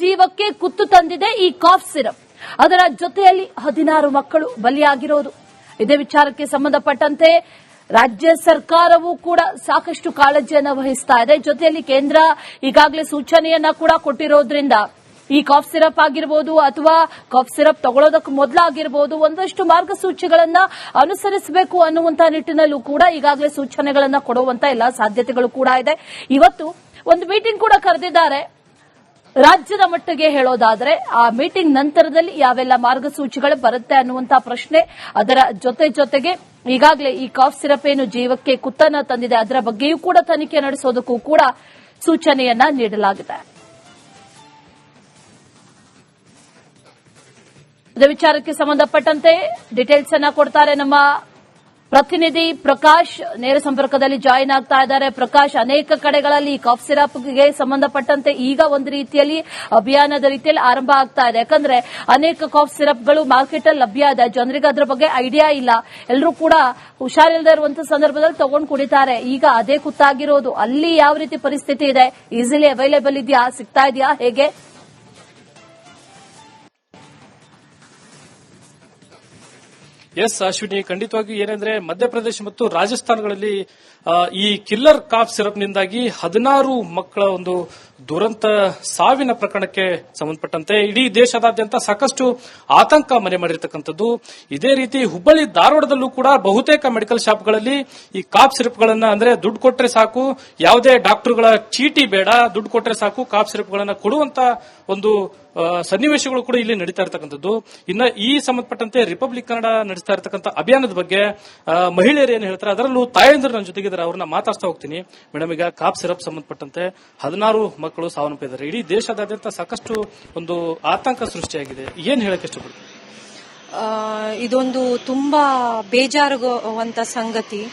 ಜೀವಕ್ಕೆ ಕುತ್ತು ತಂದಿದೆ ಈ ಕಾಫ್ ಸಿರಪ್. ಅದರ ಜೊತೆಯಲ್ಲಿ ಹದಿನಾರು ಮಕ್ಕಳು ಬಲಿಯಾಗಿರೋದು. ಇದೇ ವಿಚಾರಕ್ಕೆ ಸಂಬಂಧಪಟ್ಟಂತೆ ರಾಜ್ಯ ಸರ್ಕಾರವೂ ಕೂಡ ಸಾಕಷ್ಟು ಕಾಳಜಿಯನ್ನು ವಹಿಸ್ತಾ ಇದೆ. ಜೊತೆಯಲ್ಲಿ ಕೇಂದ್ರ ಈಗಾಗಲೇ ಸೂಚನೆಯನ್ನ ಕೂಡ ಕೊಟ್ಟಿರೋದ್ರಿಂದ ಈ ಕಾಫ್ ಸಿರಪ್ ಆಗಿರ್ಬೋದು ಅಥವಾ ಕಾಫ್ ಸಿರಪ್ ತಗೊಳ್ಳೋದಕ್ಕೆ ಮೊದಲಾಗಿರ್ಬೋದು ಒಂದಷ್ಟು ಮಾರ್ಗಸೂಚಿಗಳನ್ನ ಅನುಸರಿಸಬೇಕು ಅನ್ನುವಂತಹ ನಿಟ್ಟಿನಲ್ಲೂ ಕೂಡ ಈಗಾಗಲೇ ಸೂಚನೆಗಳನ್ನ ಕೊಡುವಂತ ಎಲ್ಲ ಸಾಧ್ಯತೆಗಳು ಕೂಡ ಇದೆ. ಇವತ್ತು ಒಂದು ಮೀಟಿಂಗ್ ಕೂಡ ಕರೆದಿದ್ದಾರೆ. ರಾಜ್ಯದ ಮಟ್ಟಿಗೆ ಹೇಳೋದಾದ್ರೆ ಆ ಮೀಟಿಂಗ್ ನಂತರದಲ್ಲಿ ಯಾವೆಲ್ಲ ಮಾರ್ಗಸೂಚಿಗಳು ಬರುತ್ತೆ ಅನ್ನುವಂತಹ ಪ್ರಶ್ನೆ ಅದರ ಜೊತೆ ಜೊತೆಗೆ ಈಗಾಗಲೇ ಈ ಕಾಫ್ ಸಿರಪ್ ಏನು ಜೀವಕ್ಕೆ ಕುತ್ತನ ತಂದಿದೆ. ಅದರ ಬಗ್ಗೆಯೂ ಕೂಡ ತನಿಖೆ ನಡೆಸೋದಕ್ಕೂ ಕೂಡ ಸೂಚನೆಯನ್ನ ನೀಡಲಾಗಿದೆ. ವಿಚಾರಕ್ಕೆ ಸಂಬಂಧಪಟ್ಟಂತೆ ಡೀಟೇಲ್ಸ್ ಅನ್ನ ಕೊಡ್ತಾರೆ ನಮ್ಮ ಪ್ರತಿನಿಧಿ ಪ್ರಕಾಶ್ ನೇರ ಸಂಪರ್ಕದಲ್ಲಿ ಜಾಯಿನ್ ಆಗ್ತಾ ಇದ್ದಾರೆ. ಪ್ರಕಾಶ್, ಅನೇಕ ಕಡೆಗಳಲ್ಲಿ ಕಾಫ್ ಸಿರಪ್ಗೆ ಸಂಬಂಧಪಟ್ಟಂತೆ ಈಗ ಒಂದು ರೀತಿಯಲ್ಲಿ ಅಭಿಯಾನದ ರೀತಿಯಲ್ಲಿ ಆರಂಭ ಆಗ್ತಾ ಇದೆ. ಯಾಕಂದ್ರೆ ಅನೇಕ ಕಾಫ್ ಸಿರಪ್ಗಳು ಮಾರ್ಕೆಟ್ ಅಲ್ಲಿ ಲಭ್ಯ ಇದೆ. ಜನರಿಗೆ ಅದರ ಬಗ್ಗೆ ಐಡಿಯಾ ಇಲ್ಲ. ಎಲ್ಲರೂ ಕೂಡ ಹುಷಾರಿಲ್ಲದೆ ಇರುವಂತಹ ಸಂದರ್ಭದಲ್ಲಿ ತಗೊಂಡು ಕುಡಿತಾರೆ. ಈಗ ಅದೇ ಕುತ್ತಾಗಿರೋದು. ಅಲ್ಲಿ ಯಾವ ರೀತಿ ಪರಿಸ್ಥಿತಿ ಇದೆ? ಈಸಿಲಿ ಅವೈಲೇಬಲ್ ಇದೆಯಾ? ಸಿಗ್ತಾ ಇದೆಯಾ? ಹೇಗೆ? ಎಸ್ ಅಶ್ವಿನಿ ಖಂಡಿತವಾಗಿ ಏನಂದ್ರೆ ಮಧ್ಯಪ್ರದೇಶ ಮತ್ತು ರಾಜಸ್ಥಾನಗಳಲ್ಲಿ ಈ ಕಿಲ್ಲರ್ ಕಾಫ್ ಸಿರಪ್ನಿಂದಾಗಿ ಹದಿನಾರು ಮಕ್ಕಳ ಒಂದು ದುರಂತ ಸಾವಿನ ಪ್ರಕರಣಕ್ಕೆ ಸಂಬಂಧಪಟ್ಟಂತೆ ಇಡೀ ದೇಶದಾದ್ಯಂತ ಸಾಕಷ್ಟು ಆತಂಕ ಮನೆ ಮಾಡಿರ್ತಕ್ಕಂಥದ್ದು. ಇದೇ ರೀತಿ ಹುಬ್ಬಳ್ಳಿ ಧಾರವಾಡದಲ್ಲೂ ಕೂಡ ಬಹುತೇಕ ಮೆಡಿಕಲ್ ಶಾಪ್ಗಳಲ್ಲಿ ಈ ಕಾಪ್ ಸಿರಪ್ಗಳನ್ನ ಅಂದ್ರೆ ದುಡ್ಡು ಕೊಟ್ರೆ ಸಾಕು, ಯಾವುದೇ ಡಾಕ್ಟರ್ಗಳ ಚೀಟಿ ಬೇಡ, ದುಡ್ಡು ಕೊಟ್ರೆ ಸಾಕು, ಕಾಪ್ ಸಿರಪ್ಗಳನ್ನ ಕೊಡುವಂತ ಒಂದು ಸನ್ನಿವೇಶಗಳು ಕೂಡ ಇಲ್ಲಿ ನಡೀತಾ ಇರತಕ್ಕಂಥದ್ದು. ಇನ್ನ ಈ ಸಂಬಂಧಪಟ್ಟಂತೆ ರಿಪಬ್ಲಿಕ್ ಕನ್ನಡ ನಡೆಸ್ತಾ ಇರತಕ್ಕಂಥ ಅಭಿಯಾನದ ಬಗ್ಗೆ ಮಹಿಳೆಯರು ಏನು ಹೇಳ್ತಾರೆ, ಅದರಲ್ಲೂ ತಾಯಂದ್ರು ನನ್ನ ಜೊತೆಗಿದ್ದಾರೆ, ಅವ್ರನ್ನ ಮಾತಾಡ್ತಾ ಹೋಗ್ತೀನಿ. ಮೇಡಮ್, ಈಗ ಕಾಪ್ ಸಿರಪ್ ಸಂಬಂಧಪಟ್ಟಂತೆ ಹದಿನಾರು ಮಕ್ಕಳು ಸಾವನ್ನಪ್ಪಿದ್ದಾರೆ. ಇಡೀ ದೇಶದಾದ್ಯಂತ ಸಾಕಷ್ಟು ಒಂದು ಆತಂಕ ಸೃಷ್ಟಿಯಾಗಿದೆ. ಏನ್ ಹೇಳಕ್ ಇಷ್ಟಪಡ್ತೀವಿ ಇದೊಂದು ತುಂಬಾ ಬೇಜಾರುವಂತ ಸಂಗತಿ.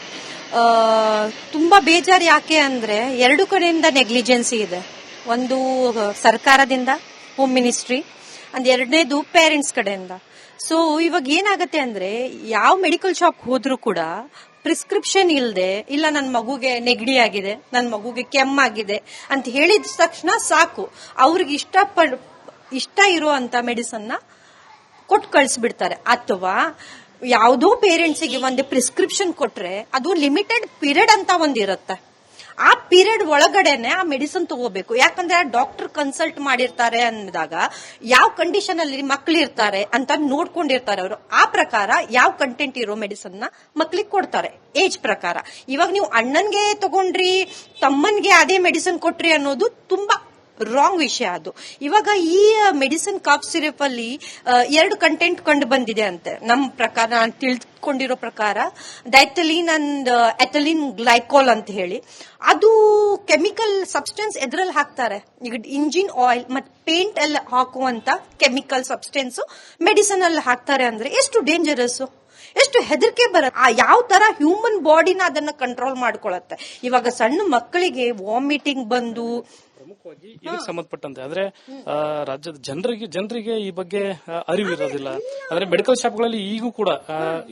ತುಂಬಾ ಬೇಜಾರು ಯಾಕೆ ಅಂದ್ರೆ ಎರಡು ಕಡೆಯಿಂದ ನೆಗ್ಲಿಜೆನ್ಸಿ ಇದೆ. ಒಂದು ಸರ್ಕಾರದಿಂದ, ಹೋಮ್ ಮಿನಿಸ್ಟ್ರಿ, ಅಂದ್ ಎರಡನೇದು ಪೇರೆಂಟ್ಸ್ ಕಡೆಯಿಂದ. ಸೊ ಇವಾಗ ಏನಾಗತ್ತೆ ಅಂದ್ರೆ, ಯಾವ ಮೆಡಿಕಲ್ ಶಾಪ್ ಹೋದ್ರೂ ಕೂಡ ಪ್ರಿಸ್ಕ್ರಿಪ್ಷನ್ ಇಲ್ಲದೆ ಇಲ್ಲ ನನ್ನ ಮಗುಗೆ ನೆಗಡಿ ಆಗಿದೆ ನನ್ನ ಮಗುಗೆ ಕೆಮ್ಮಾಗಿದೆ ಅಂತ ಹೇಳಿದ ತಕ್ಷಣ ಸಾಕು. ಅವ್ರಿಗೆ ಇಷ್ಟ ಇಷ್ಟ ಇರುವಂತ ಮೆಡಿಸನ್ನ ಕೊಟ್ಟು ಕಳಿಸ್ಬಿಡ್ತಾರೆ. ಅಥವಾ ಯಾವುದೋ ಪೇರೆಂಟ್ಸಿಗೆ ಒಂದು ಪ್ರಿಸ್ಕ್ರಿಪ್ಷನ್ ಕೊಟ್ರೆ ಅದು ಲಿಮಿಟೆಡ್ ಪೀರಿಯಡ್ ಅಂತ ಒಂದಿರುತ್ತೆ. ಪೀರಿಯಡ್ ಒಳಗಡೆನೆ ಆ ಮೆಡಿಸಿನ್ ತಗೋಬೇಕು. ಯಾಕಂದ್ರೆ ಡಾಕ್ಟರ್ ಕನ್ಸಲ್ಟ್ ಮಾಡಿರ್ತಾರೆ ಅಂದಾಗ ಯಾವ ಕಂಡೀಷನ್ ಅಲ್ಲಿ ಮಕ್ಳು ಇರ್ತಾರೆ ಅಂತ ನೋಡ್ಕೊಂಡಿರ್ತಾರೆ ಅವರು. ಆ ಪ್ರಕಾರ ಯಾವ ಕಂಟೆಂಟ್ ಇರೋ ಮೆಡಿಸನ್ನ ಮಕ್ಳಿಗೆ ಕೊಡ್ತಾರೆ. ಏಜ್ ಪ್ರಕಾರ. ಇವಾಗ ನೀವು ಅಣ್ಣನ್ಗೆ ತಗೊಂಡ್ರಿ, ತಮ್ಮನ್ಗೆ ಅದೇ ಮೆಡಿಸಿನ್ ಕೊಟ್ರಿ ಅನ್ನೋದು ತುಂಬಾ ರಾಂಗ್ ವಿಷಯ ಅದು. ಇವಾಗ ಈ ಮೆಡಿಸಿನ್ ಕಾಫ್ ಸಿರಪ್ ಅಲ್ಲಿ ಎರಡು ಕಂಟೆಂಟ್ ಕಂಡು ಬಂದಿದೆ ಅಂತೆ. ನಮ್ಮ ಪ್ರಕಾರ, ನಾನು ತಿಳ್ಕೊಂಡಿರೋ ಪ್ರಕಾರ ಡೈಥಲಿನ್ ಅಂಡ್ ಎಥಲಿನ್ ಗ್ಲೈಕೋಲ್ ಅಂತ ಹೇಳಿ. ಅದು ಕೆಮಿಕಲ್ ಸಬ್ಸ್ಟೆನ್ಸ್ ಎದ್ರಲ್ಲಿ ಹಾಕ್ತಾರೆ? ಈಗ ಇಂಜಿನ್ ಆಯಿಲ್ ಮತ್ತೆ ಪೇಂಟ್ ಎಲ್ಲ ಹಾಕುವಂತ ಕೆಮಿಕಲ್ ಸಬ್ಸ್ಟೆನ್ಸ್ ಮೆಡಿಸನ್ ಅಲ್ಲಿ ಹಾಕ್ತಾರೆ ಅಂದ್ರೆ ಎಷ್ಟು ಡೇಂಜರಸ್ ಎಷ್ಟು ಹೆದರಿಕೆ ಬರ ಆ ಯಾವ ತರ ಹ್ಯೂಮನ್ ಬಾಡಿನ ಅದನ್ನ ಕಂಟ್ರೋಲ್ ಮಾಡ್ಕೊಳತ್ತೆ? ಇವಾಗ ಸಣ್ಣ ಮಕ್ಕಳಿಗೆ ವಾಮಿಟಿಂಗ್ ಬಂದು ಪ್ರಮುಖವಾಗಿ ಇದಕ್ಕೆ ಸಂಬಂಧಪಟ್ಟಂತೆ. ಅಂದ್ರೆ ರಾಜ್ಯದ ಜನರಿಗೆ ಜನರಿಗೆ ಈ ಬಗ್ಗೆ ಅರಿವಿರೋದಿಲ್ಲ. ಅರಿವು ಇರೋದಿಲ್ಲ ಅಂದ್ರೆ ಮೆಡಿಕಲ್ ಶಾಪ್ಗಳಲ್ಲಿ ಈಗೂ ಕೂಡ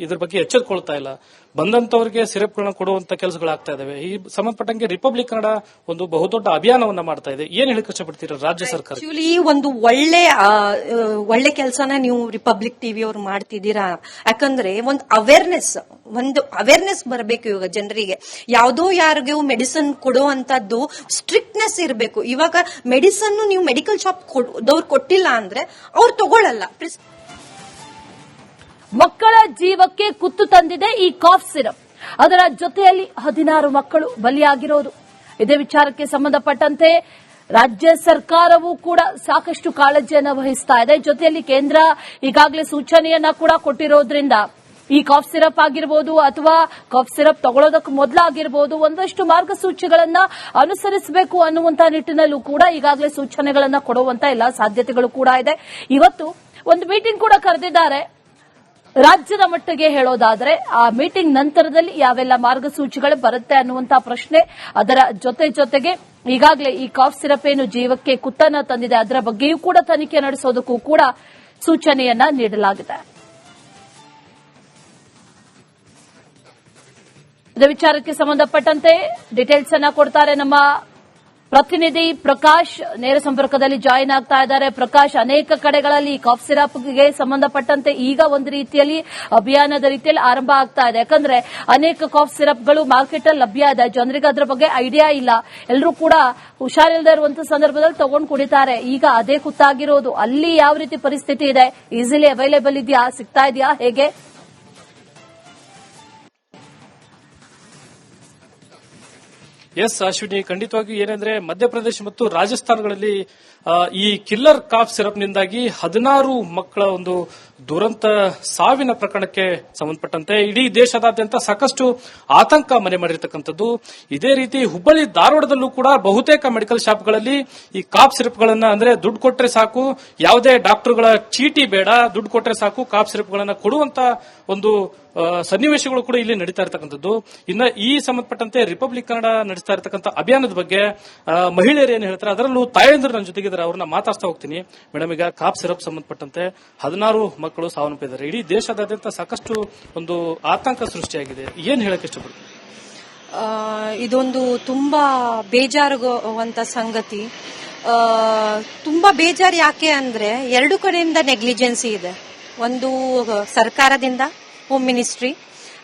ಇದ್ರ ಬಗ್ಗೆ ಎಚ್ಚರಿಕೊಳ್ತಾ ಇಲ್ಲ. ಬಂದಂತವರಿಗೆ ಸಿರಪ್ಗಳನ್ನ ಕೊಡುವಂತ ಕೆಲಸಗಳಾಗ್ತಾ ಇದಾವೆ. ಈ ಸಂಬಂಧಪಟ್ಟಂಗೆ ರಿಪಬ್ಲಿಕ್ ಕನ್ನಡ ಒಂದು ಬಹುದೊಡ್ಡ ಅಭಿಯಾನವನ್ನ ಮಾಡ್ತಾ ಇದೆ. ಏನ್ ಹೇಳಿ ಕಷ್ಟಪಡ್ತೀರಾ ರಾಜ್ಯ ಸರ್ಕಾರ ಈ ಒಂದು ಒಳ್ಳೆ ಒಳ್ಳೆ ಕೆಲಸನ ನೀವು ರಿಪಬ್ಲಿಕ್ ಟಿವಿ ಅವ್ರು ಮಾಡ್ತಿದ್ದೀರಾ? ಯಾಕಂದ್ರೆ ಒಂದು ಅವೇರ್ನೆಸ್ ಒಂದು ಅವೇರ್ನೆಸ್ ಬರಬೇಕು ಇವಾಗ ಜನರಿಗೆ. ಯಾವುದೋ ಯಾರಿಗೂ ಮೆಡಿಸನ್ ಕೊಡುವಂತದ್ದು ಸ್ಟ್ರಿಕ್ಟ್ನೆಸ್ ಇರಬೇಕು. ಇವಾಗ ಮೆಡಿಸನ್ ನೀವು ಮೆಡಿಕಲ್ ಶಾಪ್ ದವ್ರು ಕೊಟ್ಟಿಲ್ಲ ಅಂದ್ರೆ ಅವ್ರು ತಗೊಳ್ಳಲ್ಲ ಮಕ್ಕಳ ಜೀವಕ್ಕೆ ಕುತ್ತು ತಂದಿದೆ ಈ ಕಾಫ್ ಸಿರಪ್. ಅದರ ಜೊತೆಯಲ್ಲಿ ಹದಿನಾರು ಮಕ್ಕಳು ಬಲಿಯಾಗಿರೋದು. ಇದೇ ವಿಚಾರಕ್ಕೆ ಸಂಬಂಧಪಟ್ಟಂತೆ ರಾಜ್ಯ ಸರ್ಕಾರವೂ ಕೂಡ ಸಾಕಷ್ಟು ಕಾಳಜಿಯನ್ನು ವಹಿಸ್ತಾ ಇದೆ. ಜೊತೆಯಲ್ಲಿ ಕೇಂದ್ರ ಈಗಾಗಲೇ ಸೂಚನೆಯನ್ನ ಕೂಡ ಕೊಟ್ಟಿರೋದ್ರಿಂದ ಈ ಕಾಫ್ ಸಿರಪ್ ಆಗಿರ್ಬೋದು ಅಥವಾ ಕಾಫ್ ಸಿರಪ್ ತಗೊಳ್ಳೋದಕ್ಕೆ ಮೊದಲಾಗಿರ್ಬೋದು ಒಂದಷ್ಟು ಮಾರ್ಗಸೂಚಿಗಳನ್ನ ಅನುಸರಿಸಬೇಕು ಅನ್ನುವಂತ ನಿಟ್ಟಿನಲ್ಲೂ ಕೂಡ ಈಗಾಗಲೇ ಸೂಚನೆಗಳನ್ನ ಕೊಡುವಂತ ಎಲ್ಲ ಸಾಧ್ಯತೆಗಳು ಕೂಡ ಇದೆ. ಇವತ್ತು ಒಂದು ಮೀಟಿಂಗ್ ಕೂಡ ಕರೆದಿದ್ದಾರೆ. ರಾಜ್ಯದ ಮಟ್ಟಿಗೆ ಹೇಳೋದಾದರೆ ಆ ಮೀಟಿಂಗ್ ನಂತರದಲ್ಲಿ ಯಾವೆಲ್ಲ ಮಾರ್ಗಸೂಚಿಗಳು ಬರುತ್ತೆ ಅನ್ನುವಂತಹ ಪ್ರಶ್ನೆ ಅದರ ಜೊತೆ ಜೊತೆಗೆ ಈಗಾಗಲೇ ಈ ಕಾಫ್ ಸಿರಪ್ ಏನು ಜೀವಕ್ಕೆ ಕುತ್ತನ್ನ ತಂದಿದೆ. ಅದರ ಬಗ್ಗೆಯೂ ಕೂಡ ತನಿಖೆ ನಡೆಸೋದಕ್ಕೂ ಕೂಡ ಸೂಚನೆಯನ್ನ ನೀಡಲಾಗಿದೆ. ವಿಚಾರಕ್ಕೆ ಸಂಬಂಧಪಟ್ಟಂತೆ ಡೀಟೇಲ್ಸ್ ಅನ್ನ ಕೊಡ್ತಾರೆ ನಮ್ಮ ಪ್ರತಿನಿಧಿ ಪ್ರಕಾಶ್ ನೇರ ಸಂಪರ್ಕದಲ್ಲಿ ಜಾಯಿನ್ ಆಗ್ತಾ ಇದ್ದಾರೆ. ಪ್ರಕಾಶ್, ಅನೇಕ ಕಡೆಗಳಲ್ಲಿ ಕಾಫ್ ಸಿರಪ್ಗೆ ಸಂಬಂಧಪಟ್ಟಂತೆ ಈಗ ಒಂದು ರೀತಿಯಲ್ಲಿ ಅಭಿಯಾನದ ರೀತಿಯಲ್ಲಿ ಆರಂಭ ಆಗ್ತಾ ಇದೆ. ಯಾಕಂದ್ರೆ ಅನೇಕ ಕಾಫ್ ಸಿರಪ್ಗಳು ಮಾರ್ಕೆಟ್ ಅಲ್ಲಿ ಲಭ್ಯ ಇದೆ. ಜನರಿಗೆ ಅದರ ಬಗ್ಗೆ ಐಡಿಯಾ ಇಲ್ಲ. ಎಲ್ಲರೂ ಕೂಡ ಹುಷಾರಿಲ್ಲದೆ ಇರುವಂತಹ ಸಂದರ್ಭದಲ್ಲಿ ತಗೊಂಡು ಕುಡಿತಾರೆ. ಈಗ ಅದೇ ಕುತ್ತಾಗಿರೋದು. ಅಲ್ಲಿ ಯಾವ ರೀತಿ ಪರಿಸ್ಥಿತಿ ಇದೆ? ಈಸಿಲಿ ಅವೈಲೇಬಲ್ ಇದೆಯಾ? ಸಿಗ್ತಾ ಇದೆಯಾ? ಹೇಗೆ? ಎಸ್ ಅಶ್ವಿನಿ ಖಂಡಿತವಾಗಿ ಏನಂದ್ರೆ ಮಧ್ಯಪ್ರದೇಶ ಮತ್ತು ರಾಜಸ್ಥಾನಗಳಲ್ಲಿ ಈ ಕಿಲ್ಲರ್ ಕಾಫ್ ಸಿರಪ್ನಿಂದಾಗಿ ಹದಿನಾರು ಮಕ್ಕಳ ಒಂದು ದುರಂತ ಸಾವಿನ ಪ್ರಕರಣಕ್ಕೆ ಸಂಬಂಧಪಟ್ಟಂತೆ ಇಡೀ ದೇಶದಾದ್ಯಂತ ಸಾಕಷ್ಟು ಆತಂಕ ಮನೆ ಮಾಡಿರ್ತಕ್ಕಂಥದ್ದು. ಇದೇ ರೀತಿ ಹುಬ್ಬಳ್ಳಿ ಧಾರವಾಡದಲ್ಲೂ ಕೂಡ ಬಹುತೇಕ ಮೆಡಿಕಲ್ ಶಾಪ್ಗಳಲ್ಲಿ ಈ ಕಾಫ್ ಸಿರಪ್ಗಳನ್ನ ಅಂದ್ರೆ ದುಡ್ಡು ಕೊಟ್ಟರೆ ಸಾಕು, ಯಾವುದೇ ಡಾಕ್ಟರ್ಗಳ ಚೀಟಿ ಬೇಡ, ದುಡ್ಡು ಕೊಟ್ಟರೆ ಸಾಕು ಕಾಫ್ ಸಿರಪ್ಗಳನ್ನ ಕೊಡುವಂತ ಒಂದು ಸನ್ನಿವೇಶಗಳು ಕೂಡ ಇಲ್ಲಿ ನಡೀತಾ ಇರತಕ್ಕಂಥದ್ದು. ಇನ್ನ ಈ ಸಂಬಂಧಪಟ್ಟಂತೆ ರಿಪಬ್ಲಿಕ್ ಕನ್ನಡ ನಡೆಸ್ತಾ ಇರತಕ್ಕಂಥ ಅಭಿಯಾನದ ಬಗ್ಗೆ ಮಹಿಳೆಯರು ಏನು ಹೇಳ್ತಾರೆ, ಅದರಲ್ಲೂ ತಾಯಂದ್ರ ನನ್ನ ಜೊತೆಗಿದ್ದಾರೆ, ಅವ್ರನ್ನ ಮಾತಾಡ್ತಾ ಹೋಗ್ತೀನಿ. ಮೇಡಮ್, ಈಗ ಕಾಪ್ ಸಿರಪ್ ಸಂಬಂಧಪಟ್ಟಂತೆ ಹದಿನಾರು ಮಕ್ಕಳು ಸಾವನ್ನಪ್ಪಿದ್ದಾರೆ ಇಡೀ ದೇಶದಾದ್ಯಂತ ಸಾಕಷ್ಟು ಒಂದು ಆತಂಕ ಸೃಷ್ಟಿಯಾಗಿದೆ. ಏನ್ ಹೇಳಕ್ ಇಷ್ಟಪಡ್ತೀನಿ ಇದೊಂದು ತುಂಬಾ ಬೇಜಾರುವಂತ ಸಂಗತಿ. ತುಂಬಾ ಬೇಜಾರು ಯಾಕೆ ಅಂದ್ರೆ ಎರಡು ಕಡೆಯಿಂದ ನೆಗ್ಲಿಜೆನ್ಸಿ ಇದೆ. ಒಂದು ಸರ್ಕಾರದಿಂದ ಹೋಮ್ ಮಿನಿಸ್ಟ್ರಿ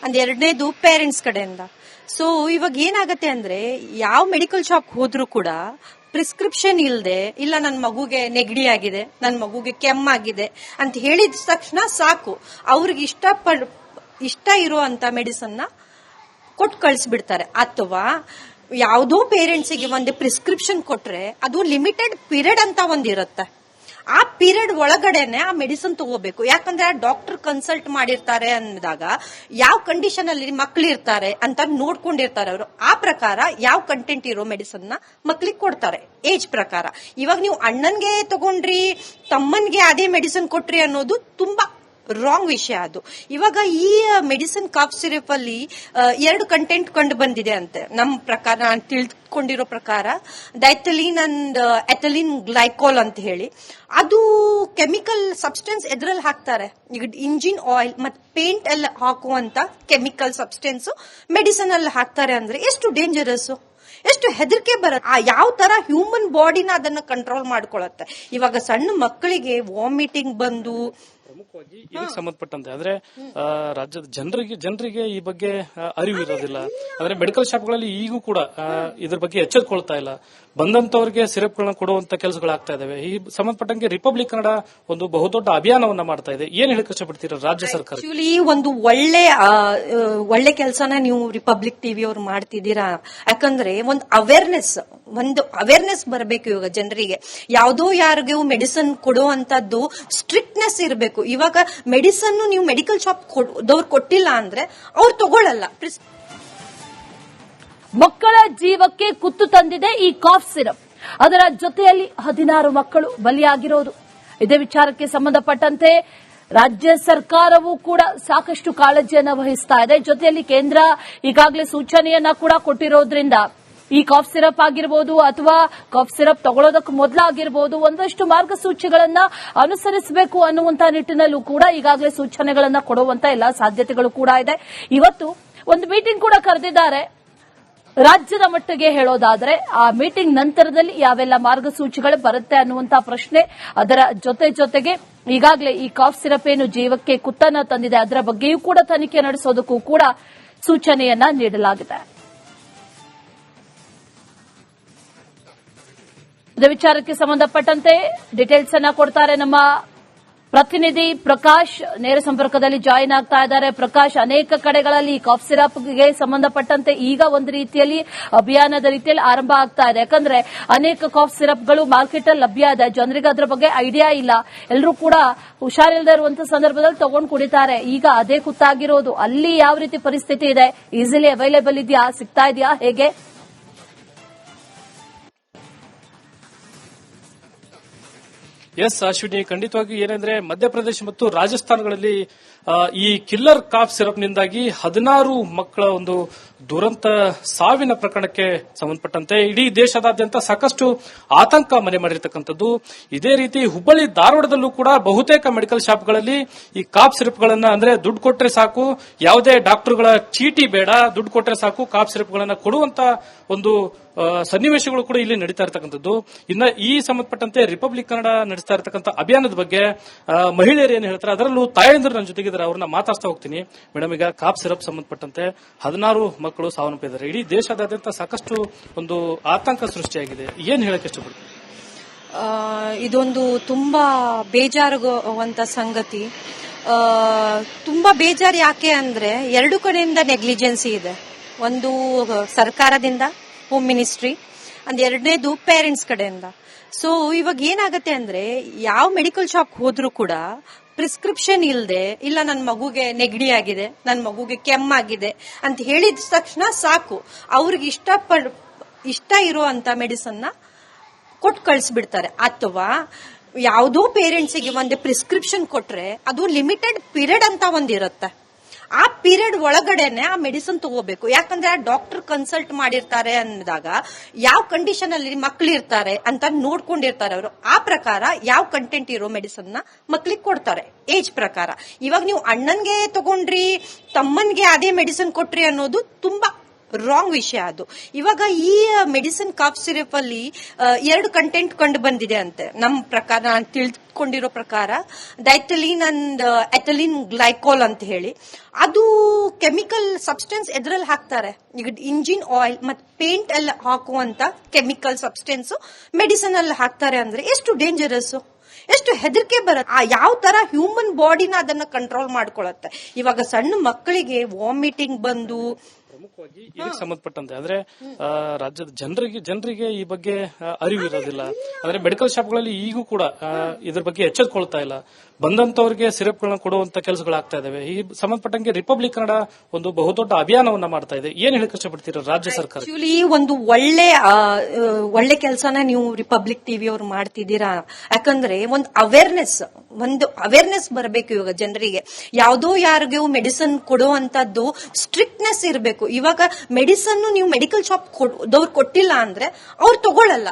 ಅಂದ್ ಎರಡನೇದು ಪೇರೆಂಟ್ಸ್ ಕಡೆಯಿಂದ. ಸೊ ಇವಾಗ ಏನಾಗತ್ತೆ ಅಂದ್ರೆ, ಯಾವ ಮೆಡಿಕಲ್ ಶಾಪ್ ಹೋದ್ರೂ ಕೂಡ ಪ್ರಿಸ್ಕ್ರಿಪ್ಷನ್ ಇಲ್ಲದೆ ಇಲ್ಲ ನನ್ನ ಮಗುಗೆ ನೆಗಡಿ ಆಗಿದೆ ನನ್ನ ಮಗುಗೆ ಕೆಮ್ಮಾಗಿದೆ ಅಂತ ಹೇಳಿದ ತಕ್ಷಣ ಸಾಕು. ಅವ್ರಿಗೆ ಇಷ್ಟ ಇಷ್ಟ ಇರುವಂತ ಮೆಡಿಸನ್ನ ಕೊಟ್ಟು ಕಳಿಸ್ಬಿಡ್ತಾರೆ. ಅಥವಾ ಯಾವುದೋ ಪೇರೆಂಟ್ಸಿಗೆ ಒಂದು ಪ್ರಿಸ್ಕ್ರಿಪ್ಷನ್ ಕೊಟ್ರೆ, ಅದು ಲಿಮಿಟೆಡ್ ಪೀರಿಯಡ್ ಅಂತ ಒಂದಿರುತ್ತೆ. ಆ ಪೀರಿಯಡ್ ಒಳಗಡೆನೆ ಆ ಮೆಡಿಸಿನ್ ತಗೋಬೇಕು. ಯಾಕಂದ್ರೆ ಡಾಕ್ಟರ್ ಕನ್ಸಲ್ಟ್ ಮಾಡಿರ್ತಾರೆ ಅಂದಾಗ ಯಾವ ಕಂಡೀಷನ್ ಅಲ್ಲಿ ಮಕ್ಳು ಇರ್ತಾರೆ ಅಂತ ನೋಡ್ಕೊಂಡಿರ್ತಾರೆ ಅವರು. ಆ ಪ್ರಕಾರ ಯಾವ ಕಂಟೆಂಟ್ ಇರೋ ಮೆಡಿಸನ್ನ ಮಕ್ಳಿಗೆ ಕೊಡ್ತಾರೆ. ಏಜ್ ಪ್ರಕಾರ. ಇವಾಗ ನೀವು ಅಣ್ಣನ್ಗೆ ತಗೊಂಡ್ರಿ, ತಮ್ಮನ್ಗೆ ಅದೇ ಮೆಡಿಸಿನ್ ಕೊಟ್ರಿ ಅನ್ನೋದು ತುಂಬಾ ರಾಂಗ್ ವಿಷಯ ಅದು. ಇವಾಗ ಈ ಮೆಡಿಸಿನ್ ಕಾಫ್ ಸಿರಪ್ ಅಲ್ಲಿ ಎರಡು ಕಂಟೆಂಟ್ ಕಂಡು ಬಂದಿದೆ ಅಂತೆ. ನಮ್ಮ ಪ್ರಕಾರ, ನಾನು ತಿಳ್ಕೊಂಡಿರೋ ಪ್ರಕಾರ ಡೈಥಲಿನ್ ಅಂಡ್ ಎಥಲಿನ್ ಗ್ಲೈಕೋಲ್ ಅಂತ ಹೇಳಿ. ಅದು ಕೆಮಿಕಲ್ ಸಬ್ಸ್ಟೆನ್ಸ್ ಎದ್ರಲ್ಲಿ ಹಾಕ್ತಾರೆ. ಈಗ ಇಂಜಿನ್ ಆಯಿಲ್ ಮತ್ತೆ ಪೇಂಟ್ ಎಲ್ಲ ಹಾಕುವಂತ ಕೆಮಿಕಲ್ ಸಬ್ಸ್ಟೆನ್ಸ್ ಮೆಡಿಸಿನ್ ಅಲ್ಲಿ ಹಾಕ್ತಾರೆ ಅಂದ್ರೆ ಎಷ್ಟು ಡೇಂಜರಸ್ ಎಷ್ಟು ಹೆದರಿಕೆ ಬರುತ್ತೆ? ಯಾವ ತರ ಹ್ಯೂಮನ್ ಬಾಡಿನ ಅದನ್ನ ಕಂಟ್ರೋಲ್ ಮಾಡ್ಕೊಳತ್ತೆ? ಇವಾಗ ಸಣ್ಣ ಮಕ್ಕಳಿಗೆ ವಾಮಿಟಿಂಗ್ ಬಂದು ಪ್ರಮುಖವಾಗಿ ಇದಕ್ಕೆ ಸಂಬಂಧಪಟ್ಟಂತೆ. ಅಂದ್ರೆ ರಾಜ್ಯದ ಜನರಿಗೆ ಜನರಿಗೆ ಈ ಬಗ್ಗೆ ಅರಿವಿರೋದಿಲ್ಲ ಅರಿವು ಇರೋದಿಲ್ಲ. ಅಂದ್ರೆ ಮೆಡಿಕಲ್ ಶಾಪ್ಗಳಲ್ಲಿ ಈಗೂ ಕೂಡ ಇದ್ರ ಬಗ್ಗೆ ಎಚ್ಚರಿಕೊಳ್ತಾ ಇಲ್ಲ. ಬಂದಂತವರಿಗೆ ಸಿರಪ್ಗಳನ್ನ ಕೊಡುವಂತ ಕೆಲಸಗಳಾಗ್ತಾ ಇದಾವೆ. ಈ ಸಂಬಂಧಪಟ್ಟಂಗೆ ರಿಪಬ್ಲಿಕ್ ಕನ್ನಡ ಒಂದು ಬಹುದೊಡ್ಡ ಅಭಿಯಾನವನ್ನ ಮಾಡ್ತಾ ಇದೆ. ಏನ್ ಹೇಳಕ್ ಇಷ್ಟಪಡ್ತೀರಾ ರಾಜ್ಯ ಸರ್ಕಾರ? ಈ ಒಂದು ಒಳ್ಳೆ ಒಳ್ಳೆ ಕೆಲಸನ ನೀವು ರಿಪಬ್ಲಿಕ್ ಟಿವಿ ಅವ್ರು ಮಾಡ್ತಿದ್ದೀರಾ? ಯಾಕಂದ್ರೆ ಒಂದು ಅವೇರ್ನೆಸ್ ಒಂದು ಅವೇರ್ನೆಸ್ ಬರಬೇಕು ಇವಾಗ ಜನರಿಗೆ. ಯಾವುದೋ ಯಾರಿಗೂ ಮೆಡಿಸನ್ ಕೊಡುವಂತದ್ದು ಸ್ಟ್ರಿಕ್ಟ್ನೆಸ್ ಇರಬೇಕು. ಇವಾಗ ಮೆಡಿಸನ್ ನೀವು ಮೆಡಿಕಲ್ ಶಾಪ್ ದವ್ರು ಕೊಟ್ಟಿಲ್ಲ ಅಂದ್ರೆ ಅವ್ರು ತಗೊಳ್ಳಲ್ಲ ಮಕ್ಕಳ ಜೀವಕ್ಕೆ ಕುತ್ತು ತಂದಿದೆ ಈ ಕಾಫ್ ಸಿರಪ್. ಅದರ ಜೊತೆಯಲ್ಲಿ ಹದಿನಾರು ಮಕ್ಕಳು ಬಲಿಯಾಗಿರೋದು. ಇದೇ ವಿಚಾರಕ್ಕೆ ಸಂಬಂಧಪಟ್ಟಂತೆ ರಾಜ್ಯ ಸರ್ಕಾರವೂ ಕೂಡ ಸಾಕಷ್ಟು ಕಾಳಜಿಯನ್ನು ವಹಿಸ್ತಾ ಇದೆ. ಜೊತೆಯಲ್ಲಿ ಕೇಂದ್ರ ಈಗಾಗಲೇ ಸೂಚನೆಯನ್ನ ಕೂಡ ಕೊಟ್ಟಿರೋದ್ರಿಂದ ಈ ಕಾಫ್ ಸಿರಪ್ ಆಗಿರ್ಬೋದು ಅಥವಾ ಕಾಫ್ ಸಿರಪ್ ತಗೊಳ್ಳೋದಕ್ಕೆ ಮೊದಲಾಗಿರ್ಬೋದು, ಒಂದಷ್ಟು ಮಾರ್ಗಸೂಚಿಗಳನ್ನ ಅನುಸರಿಸಬೇಕು ಅನ್ನುವಂತಹ ನಿಟ್ಟಿನಲ್ಲೂ ಕೂಡ ಈಗಾಗಲೇ ಸೂಚನೆಗಳನ್ನ ಕೊಡುವಂತ ಎಲ್ಲ ಸಾಧ್ಯತೆಗಳು ಕೂಡ ಇದೆ. ಇವತ್ತು ಒಂದು ಮೀಟಿಂಗ್ ಕೂಡ ಕರೆದಿದ್ದಾರೆ. ರಾಜ್ಯದ ಮಟ್ಟಿಗೆ ಹೇಳೋದಾದರೆ, ಆ ಮೀಟಿಂಗ್ ನಂತರದಲ್ಲಿ ಯಾವೆಲ್ಲ ಮಾರ್ಗಸೂಚಿಗಳು ಬರುತ್ತೆ ಅನ್ನುವಂತಹ ಪ್ರಶ್ನೆ ಅದರ ಜೊತೆ ಜೊತೆಗೆ ಈಗಾಗಲೇ ಈ ಕಾಫ್ ಸಿರಪ್ ಏನು ಜೀವಕ್ಕೆ ಕುತ್ತನ್ನ ತಂದಿದೆ ಅದರ ಬಗ್ಗೆಯೂ ಕೂಡ ತನಿಖೆ ನಡೆಸೋದಕ್ಕೂ ಕೂಡ ಸೂಚನೆಯನ್ನ ನೀಡಲಾಗಿದೆ. ಇದೇ ವಿಚಾರಕ್ಕೆ ಸಂಬಂಧಪಟ್ಟಂತೆ ಡೀಟೇಲ್ಸ್ ಅನ್ನ ಕೊಡ್ತಾರೆ ನಮ್ಮ ಪ್ರತಿನಿಧಿ ಪ್ರಕಾಶ್. ನೇರ ಸಂಪರ್ಕದಲ್ಲಿ ಜಾಯಿನ್ ಆಗ್ತಾ ಇದ್ದಾರೆ. ಪ್ರಕಾಶ್, ಅನೇಕ ಕಡೆಗಳಲ್ಲಿ ಕಾಫ್ ಸಿರಪ್ಗೆ ಸಂಬಂಧಪಟ್ಟಂತೆ ಈಗ ಒಂದು ರೀತಿಯಲ್ಲಿ ಅಭಿಯಾನದ ರೀತಿಯಲ್ಲಿ ಆರಂಭ ಆಗ್ತಾ ಇದೆ. ಯಾಕಂದ್ರೆ ಅನೇಕ ಕಾಫ್ ಸಿರಪ್ಗಳು ಮಾರ್ಕೆಟ್ ಅಲ್ಲಿ ಲಭ್ಯ ಇದೆ. ಜನರಿಗೆ ಅದರ ಬಗ್ಗೆ ಐಡಿಯಾ ಇಲ್ಲ. ಎಲ್ಲರೂ ಕೂಡ ಹುಷಾರಿಲ್ಲದೆ ಇರುವಂತಹ ಸಂದರ್ಭದಲ್ಲಿ ತಗೊಂಡು ಕುಡಿತಾರೆ. ಈಗ ಅದೇ ಕುತ್ತಾಗಿರೋದು ಅಲ್ಲಿ ಯಾವ ರೀತಿ ಪರಿಸ್ಥಿತಿ ಇದೆ? ಈಸಿಲಿ ಅವೈಲೇಬಲ್ ಇದೆಯಾ? ಸಿಗ್ತಾ ಇದೆಯಾ? ಹೇಗೆ? ಎಸ್ ಅಶ್ವಿನಿ ಖಂಡಿತವಾಗಿ ಏನಂದ್ರೆ ಮಧ್ಯಪ್ರದೇಶ ಮತ್ತು ರಾಜಸ್ಥಾನಗಳಲ್ಲಿ ಈ ಕಿಲ್ಲರ್ ಕಾಫ್ ಸಿರಪ್ನಿಂದಾಗಿ ಹದಿನಾರು ಮಕ್ಕಳ ಒಂದು ದುರಂತ ಸಾವಿನ ಪ್ರಕರಣಕ್ಕೆ ಸಂಬಂಧಪಟ್ಟಂತೆ ಇಡೀ ದೇಶದಾದ್ಯಂತ ಸಾಕಷ್ಟು ಆತಂಕ ಮನೆ ಮಾಡಿರ್ತಕ್ಕಂಥದ್ದು. ಇದೇ ರೀತಿ ಹುಬ್ಬಳ್ಳಿ ಧಾರವಾಡದಲ್ಲೂ ಕೂಡ ಬಹುತೇಕ ಮೆಡಿಕಲ್ ಶಾಪ್ಗಳಲ್ಲಿ ಈ ಕಾಪ್ ಸಿರಪ್ಗಳನ್ನ ಅಂದ್ರೆ ದುಡ್ಡು ಕೊಟ್ರೆ ಸಾಕು, ಯಾವುದೇ ಡಾಕ್ಟರ್ಗಳ ಚೀಟಿ ಬೇಡ, ದುಡ್ಡು ಕೊಟ್ರೆ ಸಾಕು, ಕಾಪ್ ಸಿರಪ್ಗಳನ್ನ ಕೊಡುವಂತ ಒಂದು ಸನ್ನಿವೇಶಗಳು ಕೂಡ ಇಲ್ಲಿ ನಡೀತಾ ಇರತಕ್ಕಂಥದ್ದು. ಇನ್ನ ಈ ಸಂಬಂಧಪಟ್ಟಂತೆ ರಿಪಬ್ಲಿಕ್ ಕನ್ನಡ ನಡೆಸ್ತಾ ಇರತಕ್ಕಂಥ ಅಭಿಯಾನದ ಬಗ್ಗೆ ಮಹಿಳೆಯರು ಏನು ಹೇಳ್ತಾರೆ, ಅದರಲ್ಲೂ ತಾಯಂದ್ರು ನನ್ನ ಜೊತೆಗಿದ್ದಾರೆ, ಅವ್ರನ್ನ ಮಾತಾಡ್ತಾ ಹೋಗ್ತೀನಿ. ಮೇಡಮ್, ಈಗ ಕಾಪ್ ಸಿರಪ್ ಸಂಬಂಧಪಟ್ಟಂತೆ ಹದಿನಾರು ಮಕ್ಕಳು ಸಾವನ್ನಪ್ಪಿದ್ದಾರೆ. ಇಡೀ ದೇಶದಾದ್ಯಂತ ಸಾಕಷ್ಟು ಒಂದು ಆತಂಕ ಸೃಷ್ಟಿಯಾಗಿದೆ. ಏನ್ ಹೇಳಕ್ ಇಷ್ಟಪಡ್ತೀವಿ ಇದೊಂದು ತುಂಬಾ ಬೇಜಾರುವಂತ ಸಂಗತಿ. ತುಂಬಾ ಬೇಜಾರು ಯಾಕೆ ಅಂದ್ರೆ ಎರಡು ಕಡೆಯಿಂದ ನೆಗ್ಲಿಜೆನ್ಸಿ ಇದೆ. ಒಂದು ಸರ್ಕಾರದಿಂದ, ಹೋಮ್ ಮಿನಿಸ್ಟ್ರಿ, ಅಂದ್ ಎರಡನೇದು ಪೇರೆಂಟ್ಸ್ ಕಡೆಯಿಂದ. ಸೊ ಇವಾಗ ಏನಾಗತ್ತೆ ಅಂದ್ರೆ, ಯಾವ ಮೆಡಿಕಲ್ ಶಾಪ್ ಹೋದ್ರೂ ಕೂಡ ಪ್ರಿಸ್ಕ್ರಿಪ್ಷನ್ ಇಲ್ಲದೆ ಇಲ್ಲ ನನ್ನ ಮಗುಗೆ ನೆಗಡಿ ಆಗಿದೆ ನನ್ನ ಮಗುಗೆ ಕೆಮ್ಮಾಗಿದೆ ಅಂತ ಹೇಳಿದ ತಕ್ಷಣ ಸಾಕು. ಅವ್ರಿಗೆ ಇಷ್ಟ ಇರೋ ಅಂತ ಮೆಡಿಸನ್ನ ಕೊಟ್ಟು ಕಳಿಸ್ಬಿಡ್ತಾರೆ. ಅಥವಾ ಯಾವುದೋ ಪೇರೆಂಟ್ಸಿಗೆ ಒಂದು ಪ್ರಿಸ್ಕ್ರಿಪ್ಷನ್ ಕೊಟ್ರೆ ಅದು ಲಿಮಿಟೆಡ್ ಪೀರಿಯಡ್ ಅಂತ ಒಂದಿರುತ್ತೆ. ಆ ಪೀರಿಯಡ್ ಒಳಗಡೆನೆ ಆ ಮೆಡಿಸಿನ್ ತಗೋಬೇಕು. ಯಾಕಂದ್ರೆ ಆ ಡಾಕ್ಟರ್ ಕನ್ಸಲ್ಟ್ ಮಾಡಿರ್ತಾರೆ ಅಂದಾಗ ಯಾವ ಕಂಡೀಷನ್ ಅಲ್ಲಿ ಮಕ್ಳು ಇರ್ತಾರೆ ಅಂತ ನೋಡ್ಕೊಂಡಿರ್ತಾರೆ ಅವರು. ಆ ಪ್ರಕಾರ ಯಾವ ಕಂಟೆಂಟ್ ಇರೋ ಮೆಡಿಸನ್ನ ಮಕ್ಳಿಗೆ ಕೊಡ್ತಾರೆ. ಏಜ್ ಪ್ರಕಾರ. ಇವಾಗ ನೀವು ಅಣ್ಣನ್ಗೆ ತಗೊಂಡ್ರಿ, ತಮ್ಮನ್ಗೆ ಅದೇ ಮೆಡಿಸಿನ್ ಕೊಟ್ರಿ ಅನ್ನೋದು ತುಂಬಾ ರಾಂಗ್ ವಿಷಯ ಅದು. ಇವಾಗ ಈ ಮೆಡಿಸಿನ್ ಕಾಫ್ ಸಿರಪ್ ಅಲ್ಲಿ ಎರಡು ಕಂಟೆಂಟ್ ಕಂಡು ಬಂದಿದೆ ಅಂತೆ. ನಮ್ಮ ಪ್ರಕಾರ, ನಾನು ತಿಳ್ಕೊಂಡಿರೋ ಪ್ರಕಾರ ಡೈಥಲಿನ್ ಅಂಡ್ ಎಥಲಿನ್ ಗ್ಲೈಕೋಲ್ ಅಂತ ಹೇಳಿ. ಅದು ಕೆಮಿಕಲ್ ಸಬ್ಸ್ಟೆನ್ಸ್ ಎದ್ರಲ್ಲಿ ಹಾಕ್ತಾರೆ? ಈಗ ಇಂಜಿನ್ ಆಯಿಲ್ ಮತ್ತೆ ಪೇಂಟ್ ಎಲ್ಲ ಹಾಕುವಂತ ಕೆಮಿಕಲ್ ಸಬ್ಸ್ಟೆನ್ಸ್ ಮೆಡಿಸಿನ್ ಅಲ್ಲಿ ಹಾಕ್ತಾರೆ ಅಂದ್ರೆ ಎಷ್ಟು ಡೇಂಜರಸ್ ಎಷ್ಟು ಹೆದರಿಕೆ ಬರುತ್ತೆ? ಯಾವ ತರ ಹ್ಯೂಮನ್ ಬಾಡಿನ ಅದನ್ನ ಕಂಟ್ರೋಲ್ ಮಾಡ್ಕೊಳತ್ತೆ? ಇವಾಗ ಸಣ್ಣ ಮಕ್ಕಳಿಗೆ ವಾಮಿಟಿಂಗ್ ಬಂದು ಪ್ರಮುಖವಾಗಿ ಇದಕ್ಕೆ ಸಂಬಂಧಪಟ್ಟಂತೆ. ಅಂದ್ರೆ ರಾಜ್ಯದ ಜನರಿಗೆ ಜನರಿಗೆ ಈ ಬಗ್ಗೆ ಅರಿವು ಇರೋದಿಲ್ಲ. ಅಂದ್ರೆ ಮೆಡಿಕಲ್ ಶಾಪ್ಗಳಲ್ಲಿ ಈಗೂ ಕೂಡ ಇದ್ರ ಬಗ್ಗೆ ಎಚ್ಚೆತ್ಕೊಳ್ತಾ ಇಲ್ಲ. ಬಂದಂತವರಿಗೆ ಸಿರಪ್ಗಳನ್ನ ಕೊಡುವಂತ ಕೆಲಸಗಳಾಗ್ತಾ ಇದಾವೆ. ಈ ಸಂಬಂಧಪಟ್ಟಂಗೆ ರಿಪಬ್ಲಿಕ್ ಕನ್ನಡ ಒಂದು ಬಹುದೊಡ್ಡ ಅಭಿಯಾನವನ್ನ ಮಾಡ್ತಾ ಇದೆ. ಏನ್ ಹೇಳಕ್ ಇಷ್ಟಪಡ್ತೀರಾ ರಾಜ್ಯ ಸರ್ಕಾರ? ಈ ಒಂದು ಒಳ್ಳೆ ಒಳ್ಳೆ ಕೆಲಸನ ನೀವು ರಿಪಬ್ಲಿಕ್ ಟಿವಿ ಅವ್ರು ಮಾಡ್ತಿದ್ದೀರಾ? ಯಾಕಂದ್ರೆ ಒಂದು ಅವೇರ್ನೆಸ್ ಒಂದು ಅವೇರ್ನೆಸ್ ಬರಬೇಕು ಇವಾಗ ಜನರಿಗೆ. ಯಾವುದೋ ಯಾರಿಗೂ ಮೆಡಿಸಿನ್ ಕೊಡುವಂತದ್ದು ಸ್ಟ್ರಿಕ್ಟ್ನೆಸ್ ಇರಬೇಕು. ಇವಾಗ ಮೆಡಿಸನ್ ನೀವು ಮೆಡಿಕಲ್ ಶಾಪ್ ದವ್ರು ಕೊಟ್ಟಿಲ್ಲ ಅಂದ್ರೆ ಅವ್ರು ತಗೊಳ್ಳಲ್ಲ